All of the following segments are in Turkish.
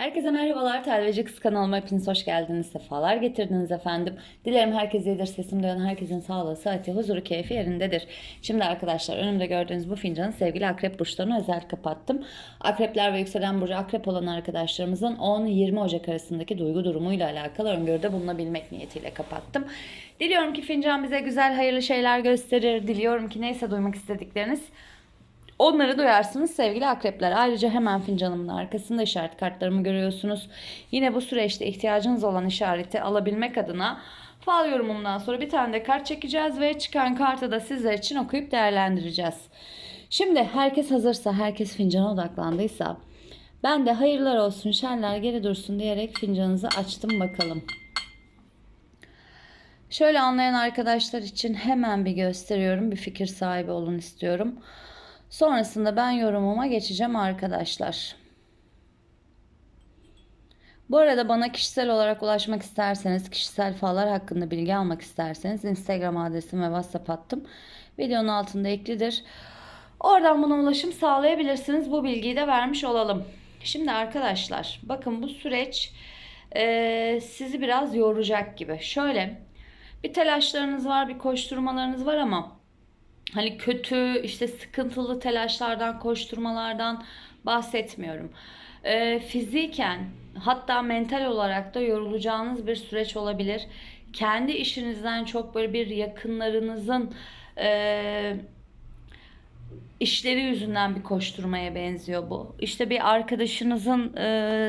Herkese merhabalar. Telveci Kız kanalıma hepiniz hoş geldiniz. Sefalar getirdiniz efendim. Dilerim herkes iyidir. Sesim duyan herkesin sağlığı, sıhhati, huzuru, keyfi yerindedir. Şimdi arkadaşlar önümde gördüğünüz bu fincanı sevgili akrep burçlarına özel kapattım. Akrepler ve yükselen burcu akrep olan arkadaşlarımızın 10-20 Ocak arasındaki duygu durumuyla alakalı öngörüde bulunabilmek niyetiyle kapattım. Diliyorum ki fincan bize güzel, hayırlı şeyler gösterir. Diliyorum ki neyse duymak istedikleriniz Onları duyarsınız sevgili akrepler. Ayrıca hemen fincanımın arkasında işaret kartlarımı görüyorsunuz. Yine bu süreçte ihtiyacınız olan işareti alabilmek adına fal yorumumdan sonra bir tane de kart çekeceğiz ve çıkan kartı da sizler için okuyup değerlendireceğiz. Şimdi herkes hazırsa, herkes fincana odaklandıysa ben de hayırlar olsun, şerler geri dursun diyerek fincanınızı açtım bakalım. Şöyle anlayan arkadaşlar için hemen bir gösteriyorum. Bir fikir sahibi olun istiyorum. Sonrasında ben yorumuma geçeceğim arkadaşlar. Bu arada bana kişisel olarak ulaşmak isterseniz, kişisel fallar hakkında bilgi almak isterseniz Instagram adresim ve WhatsApp hattım videonun altında eklidir. Oradan bana ulaşım sağlayabilirsiniz. Bu bilgiyi de vermiş olalım. Şimdi arkadaşlar bakın bu süreç e, sizi biraz yoracak gibi. Şöyle bir telaşlarınız var, bir koşturmalarınız var ama hani kötü işte sıkıntılı telaşlardan koşturmalardan bahsetmiyorum. Ee, fiziken hatta mental olarak da yorulacağınız bir süreç olabilir. Kendi işinizden çok böyle bir yakınlarınızın e, işleri yüzünden bir koşturmaya benziyor bu. İşte bir arkadaşınızın e,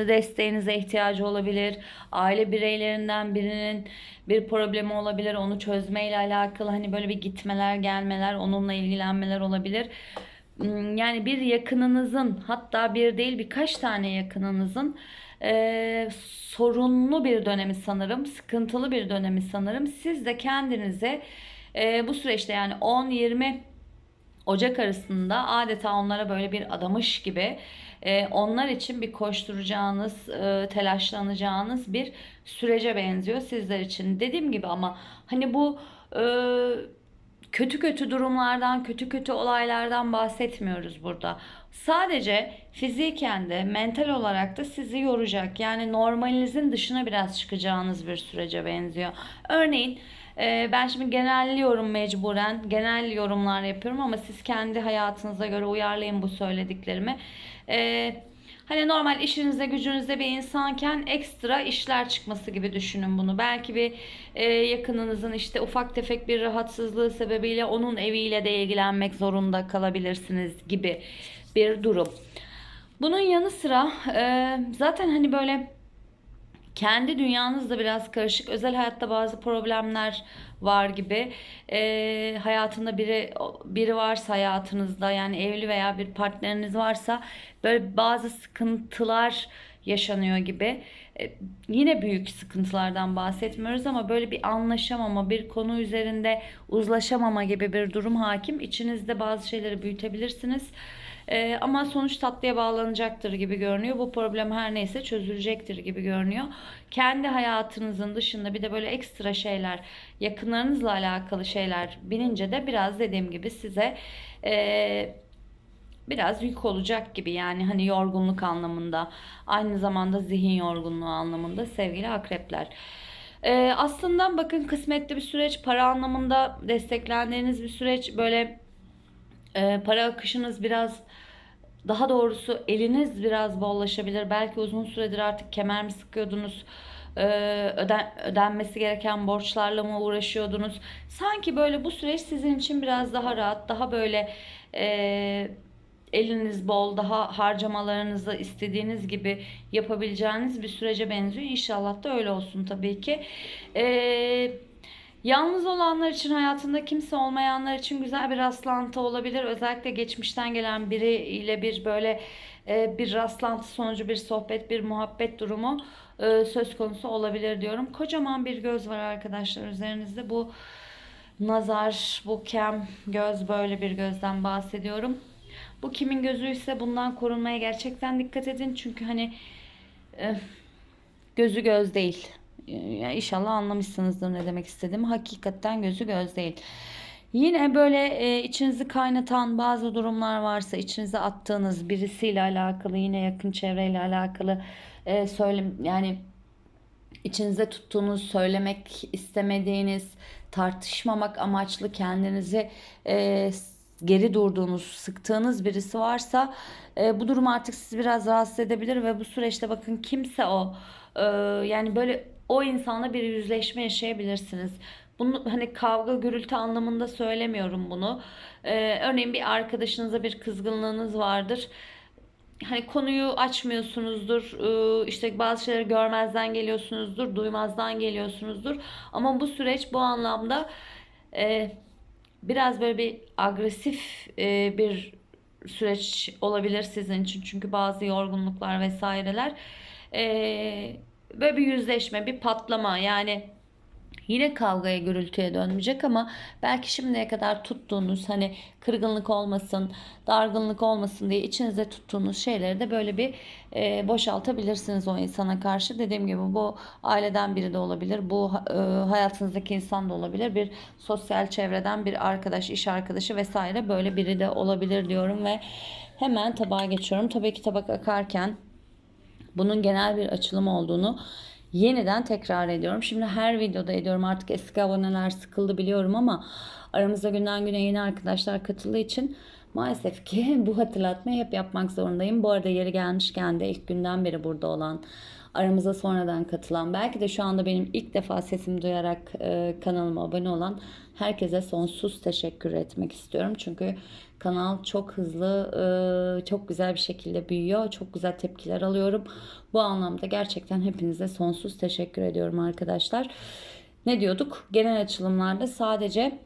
desteğinize ihtiyacı olabilir. Aile bireylerinden birinin bir problemi olabilir. Onu çözmeyle alakalı hani böyle bir gitmeler, gelmeler, onunla ilgilenmeler olabilir. Hmm, Yani bir yakınınızın hatta bir değil birkaç tane yakınınızın e, sorunlu bir dönemi sanırım, sıkıntılı bir dönemi sanırım. Siz de kendinize e, bu süreçte yani 10-20 Ocak arasında adeta onlara böyle bir adamış gibi e, onlar için bir koşturacağınız, e, telaşlanacağınız bir sürece benziyor sizler için. Dediğim gibi ama hani bu e, kötü kötü durumlardan, kötü kötü olaylardan bahsetmiyoruz burada. Sadece fiziken de mental olarak da sizi yoracak. Yani normalinizin dışına biraz çıkacağınız bir sürece benziyor. Örneğin e, ben şimdi genelliyorum mecburen. Genel yorumlar yapıyorum ama siz kendi hayatınıza göre uyarlayın bu söylediklerimi. Eee Hani normal işinizde gücünüzde bir insanken ekstra işler çıkması gibi düşünün bunu. Belki bir e, yakınınızın işte ufak tefek bir rahatsızlığı sebebiyle onun eviyle de ilgilenmek zorunda kalabilirsiniz gibi bir durum. Bunun yanı sıra e, zaten hani böyle kendi dünyanız da biraz karışık. Özel hayatta bazı problemler var gibi. Ee, hayatında biri biri varsa hayatınızda yani evli veya bir partneriniz varsa böyle bazı sıkıntılar yaşanıyor gibi. Ee, yine büyük sıkıntılardan bahsetmiyoruz ama böyle bir anlaşamama, bir konu üzerinde uzlaşamama gibi bir durum hakim. İçinizde bazı şeyleri büyütebilirsiniz. Ee, ama sonuç tatlıya bağlanacaktır gibi görünüyor. Bu problem her neyse çözülecektir gibi görünüyor. Kendi hayatınızın dışında bir de böyle ekstra şeyler, yakınlarınızla alakalı şeyler binince de biraz dediğim gibi size e, biraz yük olacak gibi yani hani yorgunluk anlamında aynı zamanda zihin yorgunluğu anlamında sevgili akrepler. Ee, aslında bakın kısmetli bir süreç para anlamında desteklendiğiniz bir süreç böyle e, para akışınız biraz daha doğrusu eliniz biraz bollaşabilir. Belki uzun süredir artık kemer mi sıkıyordunuz? e, öden, ödenmesi gereken borçlarla mı uğraşıyordunuz? Sanki böyle bu süreç sizin için biraz daha rahat, daha böyle e, eliniz bol, daha harcamalarınızı istediğiniz gibi yapabileceğiniz bir sürece benziyor. İnşallah da öyle olsun tabii ki. Eee Yalnız olanlar için hayatında kimse olmayanlar için güzel bir rastlantı olabilir. Özellikle geçmişten gelen biri ile bir böyle e, bir rastlantı sonucu bir sohbet, bir muhabbet durumu e, söz konusu olabilir diyorum. Kocaman bir göz var arkadaşlar üzerinizde. Bu nazar, bu kem göz böyle bir gözden bahsediyorum. Bu kimin gözüyse bundan korunmaya gerçekten dikkat edin. Çünkü hani e, gözü göz değil. Yani inşallah anlamışsınızdır ne demek istediğimi. Hakikaten gözü göz değil. Yine böyle e, içinizi kaynatan bazı durumlar varsa içinize attığınız birisiyle alakalı yine yakın çevreyle alakalı e, söyle yani içinize tuttuğunuz, söylemek istemediğiniz, tartışmamak amaçlı kendinizi e, geri durduğunuz, sıktığınız birisi varsa e, bu durum artık sizi biraz rahatsız edebilir ve bu süreçte bakın kimse o e, yani böyle o insanla bir yüzleşme yaşayabilirsiniz. Bunu hani kavga gürültü anlamında söylemiyorum bunu. E, örneğin bir arkadaşınıza bir kızgınlığınız vardır hani konuyu açmıyorsunuzdur. Ee, işte bazı şeyleri görmezden geliyorsunuzdur, duymazdan geliyorsunuzdur. Ama bu süreç bu anlamda e, biraz böyle bir agresif e, bir süreç olabilir sizin için. Çünkü bazı yorgunluklar vesaireler e, böyle bir yüzleşme, bir patlama yani Yine kavgaya gürültüye dönmeyecek ama belki şimdiye kadar tuttuğunuz hani kırgınlık olmasın, dargınlık olmasın diye içinizde tuttuğunuz şeyleri de böyle bir e, boşaltabilirsiniz o insana karşı. Dediğim gibi bu aileden biri de olabilir, bu e, hayatınızdaki insan da olabilir, bir sosyal çevreden bir arkadaş, iş arkadaşı vesaire böyle biri de olabilir diyorum ve hemen tabağa geçiyorum. Tabii ki tabak akarken bunun genel bir açılım olduğunu yeniden tekrar ediyorum. Şimdi her videoda ediyorum artık eski aboneler sıkıldı biliyorum ama aramızda günden güne yeni arkadaşlar katıldığı için maalesef ki bu hatırlatmayı hep yapmak zorundayım. Bu arada yeri gelmişken de ilk günden beri burada olan aramıza sonradan katılan belki de şu anda benim ilk defa sesimi duyarak e, kanalıma abone olan herkese sonsuz teşekkür etmek istiyorum. Çünkü kanal çok hızlı, e, çok güzel bir şekilde büyüyor. Çok güzel tepkiler alıyorum. Bu anlamda gerçekten hepinize sonsuz teşekkür ediyorum arkadaşlar. Ne diyorduk? Genel açılımlarda sadece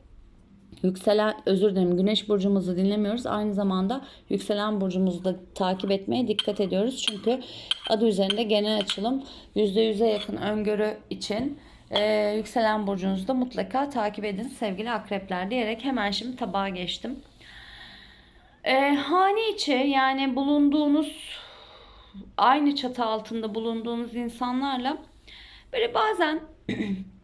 Yükselen özür dilerim güneş burcumuzu dinlemiyoruz. Aynı zamanda yükselen burcumuzu da takip etmeye dikkat ediyoruz. Çünkü adı üzerinde genel açılım %100'e yakın öngörü için e, yükselen burcunuzu da mutlaka takip edin sevgili akrepler diyerek hemen şimdi tabağa geçtim. E, hane içi yani bulunduğunuz aynı çatı altında bulunduğunuz insanlarla böyle bazen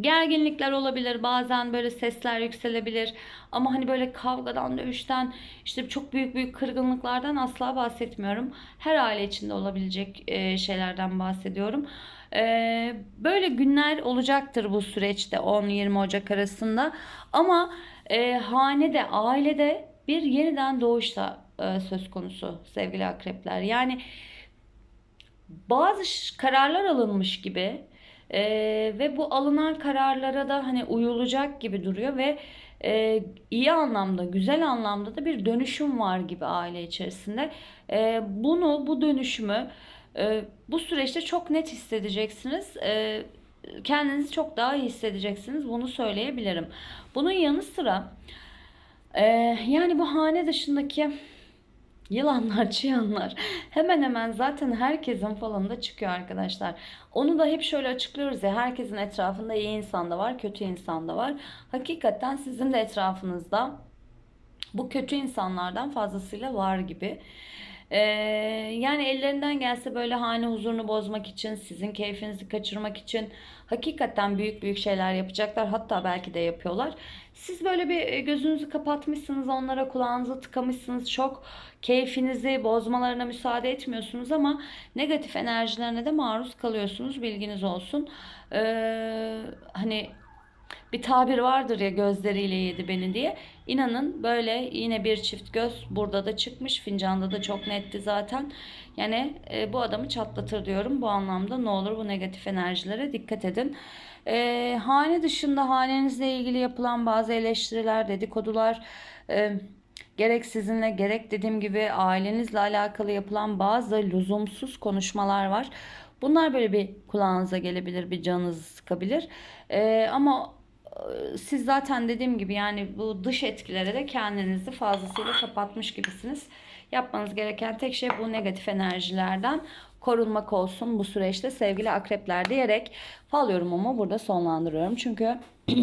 Gerginlikler olabilir bazen böyle sesler yükselebilir ama hani böyle kavgadan dövüşten işte çok büyük büyük kırgınlıklardan asla bahsetmiyorum. Her aile içinde olabilecek e, şeylerden bahsediyorum. E, böyle günler olacaktır bu süreçte 10-20 Ocak arasında ama e, hanede ailede bir yeniden doğuş da söz konusu sevgili akrepler. Yani bazı kararlar alınmış gibi ee, ve bu alınan kararlara da hani uyulacak gibi duruyor ve e, iyi anlamda, güzel anlamda da bir dönüşüm var gibi aile içerisinde. E, bunu, bu dönüşümü e, bu süreçte çok net hissedeceksiniz. E, kendinizi çok daha iyi hissedeceksiniz. Bunu söyleyebilirim. Bunun yanı sıra e, yani bu hane dışındaki Yılanlar, çıyanlar hemen hemen zaten herkesin falanında çıkıyor arkadaşlar. Onu da hep şöyle açıklıyoruz ya herkesin etrafında iyi insan da var, kötü insan da var. Hakikaten sizin de etrafınızda bu kötü insanlardan fazlasıyla var gibi. Ee, yani ellerinden gelse böyle hane huzurunu bozmak için, sizin keyfinizi kaçırmak için hakikaten büyük büyük şeyler yapacaklar. Hatta belki de yapıyorlar. Siz böyle bir e, gözünüzü kapatmışsınız, onlara kulağınızı tıkamışsınız. Çok keyfinizi bozmalarına müsaade etmiyorsunuz ama negatif enerjilerine de maruz kalıyorsunuz. Bilginiz olsun. Ee, hani bir tabir vardır ya gözleriyle yedi beni diye. İnanın böyle yine bir çift göz burada da çıkmış. Fincanda da çok netti zaten. Yani e, bu adamı çatlatır diyorum. Bu anlamda ne olur bu negatif enerjilere dikkat edin. E, hane dışında hanenizle ilgili yapılan bazı eleştiriler, dedikodular, e, gerek sizinle gerek dediğim gibi ailenizle alakalı yapılan bazı lüzumsuz konuşmalar var. Bunlar böyle bir kulağınıza gelebilir, bir canınızı sıkabilir. E, ama siz zaten dediğim gibi yani bu dış etkilere de kendinizi fazlasıyla kapatmış gibisiniz. Yapmanız gereken tek şey bu negatif enerjilerden korunmak olsun bu süreçte sevgili akrepler diyerek fal yorumumu burada sonlandırıyorum. Çünkü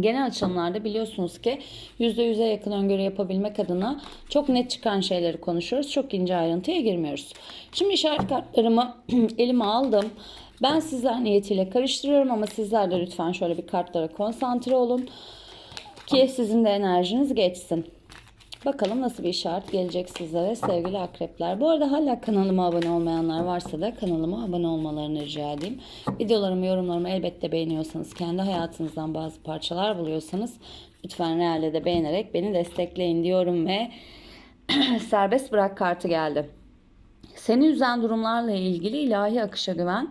genel açılımlarda biliyorsunuz ki %100'e yakın öngörü yapabilmek adına çok net çıkan şeyleri konuşuyoruz. Çok ince ayrıntıya girmiyoruz. Şimdi işaret kartlarımı elime aldım. Ben sizler niyetiyle karıştırıyorum ama sizler de lütfen şöyle bir kartlara konsantre olun. Ki sizin de enerjiniz geçsin. Bakalım nasıl bir işaret gelecek sizlere sevgili akrepler. Bu arada hala kanalıma abone olmayanlar varsa da kanalıma abone olmalarını rica edeyim. Videolarımı, yorumlarımı elbette beğeniyorsanız, kendi hayatınızdan bazı parçalar buluyorsanız lütfen realde de beğenerek beni destekleyin diyorum ve serbest bırak kartı geldi. Seni üzen durumlarla ilgili ilahi akışa güven.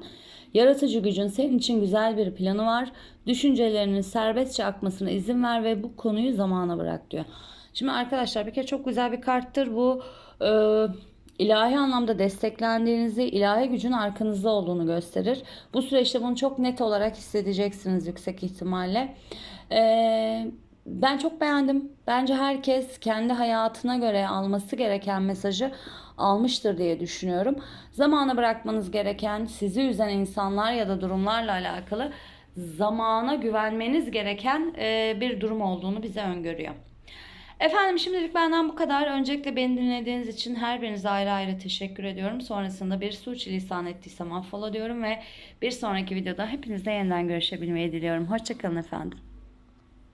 Yaratıcı gücün senin için güzel bir planı var. Düşüncelerinin serbestçe akmasına izin ver ve bu konuyu zamana bırak diyor. Şimdi arkadaşlar bir kere çok güzel bir karttır bu. Ee, ilahi anlamda desteklendiğinizi, ilahi gücün arkanızda olduğunu gösterir. Bu süreçte bunu çok net olarak hissedeceksiniz yüksek ihtimalle. Ee, ben çok beğendim. Bence herkes kendi hayatına göre alması gereken mesajı almıştır diye düşünüyorum. Zamana bırakmanız gereken sizi üzen insanlar ya da durumlarla alakalı zamana güvenmeniz gereken e, bir durum olduğunu bize öngörüyor. Efendim şimdilik benden bu kadar. Öncelikle beni dinlediğiniz için her birinize ayrı ayrı teşekkür ediyorum. Sonrasında bir suçilisan ettiysem affola diyorum ve bir sonraki videoda hepinizle yeniden görüşebilmeyi diliyorum. Hoşçakalın efendim.